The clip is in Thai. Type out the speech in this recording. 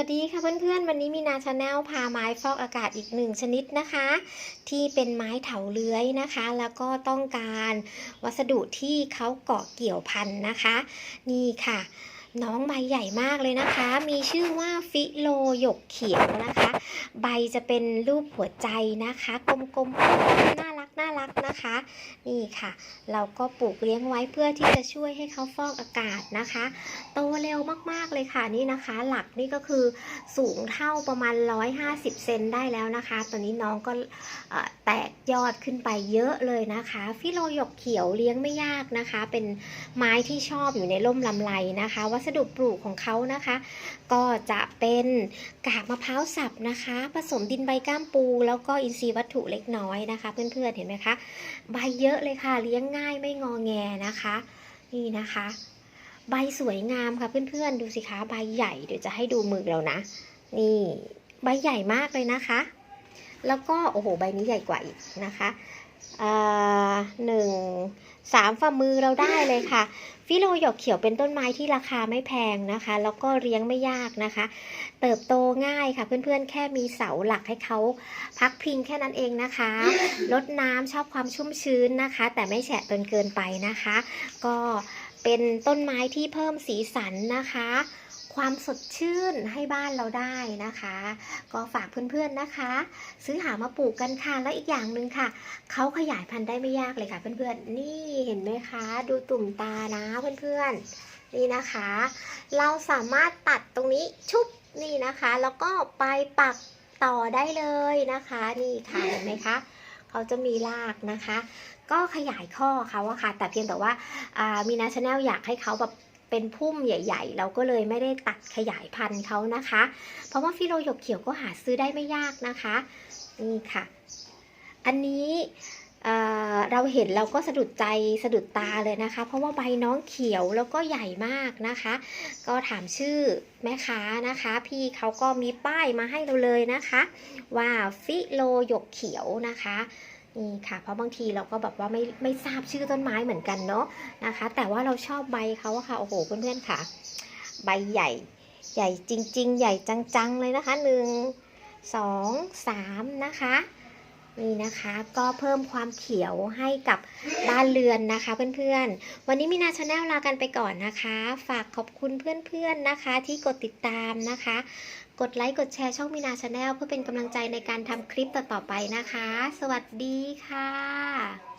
วัสดีค่ะเพื่อนๆ วันนี้มีนาชาแนลพาไม้ฟอกอากาศอีกหนึ่งชนิดนะคะ ที่เป็นไม้เถาเลื้อยนะคะ แล้วก็ต้องการวัสดุที่เขาเกาะเกี่ยวพันนะคะ นี่ค่ะ น้องใบใหญ่มากเลยนะคะ มีชื่อว่าฟิโลหยกเขียวนะคะ ใบจะเป็นรูปหัวใจนะคะ กลมๆน่ารัก นะคะ นี่ค่ะ เราก็ปลูกเลี้ยงไว้เพื่อที่จะช่วยให้เขาฟอกอากาศนะคะโตเร็วมากๆเลยค่ะนี่นะคะ หลักนี่ก็คือสูงเท่าประมาณ 150 เซนได้แล้วนะคะ ตอนนี้น้องก็แตกยอดขึ้นไปเยอะเลยนะคะฟิโลหยกเขียวเลี้ยงไม่ยากนะคะ เป็นไม้ที่ชอบอยู่ในร่มลำไรนะคะ วัสดุปลูกของเขานะคะ ก็จะเป็นกากมะพร้าวสับนะคะ ผสมดินใบก้ามปู แล้วก็อินทรีย์วัตถุเล็กน้อยนะคะ เพื่อนๆเห็นไหมคะใบเยอะเลยค่ะ เลี้ยงง่ายไม่งอแงนะคะ นี่นะคะ ใบสวยงามค่ะเพื่อนๆ ดูสิคะ ใบใหญ่เดี๋ยวจะให้ดูมือเรานะ นี่ ใบใหญ่มากเลยนะคะ แล้วก็โอ้โหใบนี้ใหญ่กว่าอีกนะคะหนึ่งสามฝ่ามือเราได้เลยค่ะ ฟิโลหยกเขียวเป็นต้นไม้ที่ราคาไม่แพงนะคะ แล้วก็เลี้ยงไม่ยากนะคะ เติบโตง่ายค่ะ เพื่อนๆ แค่มีเสาหลักให้เขาพักพิงแค่นั้นเองนะคะลดน้ำชอบความชุ่มชื้นนะคะ แต่ไม่แฉะจนเกินไปนะคะ ก็เป็นต้นไม้ที่เพิ่มสีสันนะคะ ความสดชื่นให้บ้านเราได้นะคะ ก็ฝากเพื่อนๆนะคะ ซื้อหามาปลูกกันค่ะแล้วอีกอย่างหนึ่งค่ะเขาขยายพันธุ์ได้ไม่ยากเลยค่ะ เพื่อนๆนี่เห็นไหมคะ ดูตุ่มตานะเพื่อนๆนี่นะคะ เราสามารถตัดตรงนี้ชุบนี่นะคะ แล้วก็ไปปักต่อได้เลยนะคะนี่ค่ะเห็นไหมคะเขาจะมีรากนะคะ ก็ขยายข้อเขาอะค่ะ แต่เพียงแต่ว่ามีนาชาแนลอยากให้เขาแบบ เป็นพุ่มใหญ่ ๆ เราก็เลยไม่ได้ตัดขยายพันธุ์เขานะคะ เพราะว่าฟิโลหยกเขียวก็หาซื้อได้ไม่ยากนะคะนี่ค่ะ อันนี้เอ่อเราเห็นเราก็สะดุดใจสะดุดตาเลยนะคะ เพราะว่าใบน้องเขียวแล้วก็ใหญ่มากนะคะ ก็ถามชื่อแม่ค้านะคะ พี่เขาก็มีป้ายมาให้เราเลยนะคะ ว่าฟิโลหยกเขียวนะคะ นี่ค่ะเพราะบางทีเราก็แบบว่าไม่ไม่ทราบชื่อต้นไม้เหมือนกันเนาะนะคะ แต่ว่าเราชอบใบเขาอะค่ะโอ้โหเพื่อนๆค่ะ ใบใหญ่ ใหญ่จริง ๆ ใหญ่จังๆเลยนะคะหนึ่งสองสามนะคะ นี่นะคะก็เพิ่มความเขียวให้กับบ้านเรือนนะคะเพื่อนๆ วันนี้มีนาชาแนลลากันไปก่อนนะคะ ฝากขอบคุณเพื่อนๆนะคะ ที่กดติดตามนะคะ กดไลค์กดแชร์ช่องมีนาชาแนลเพื่อเป็นกำลังใจในการทำคลิปต่อๆไปนะคะ สวัสดีค่ะ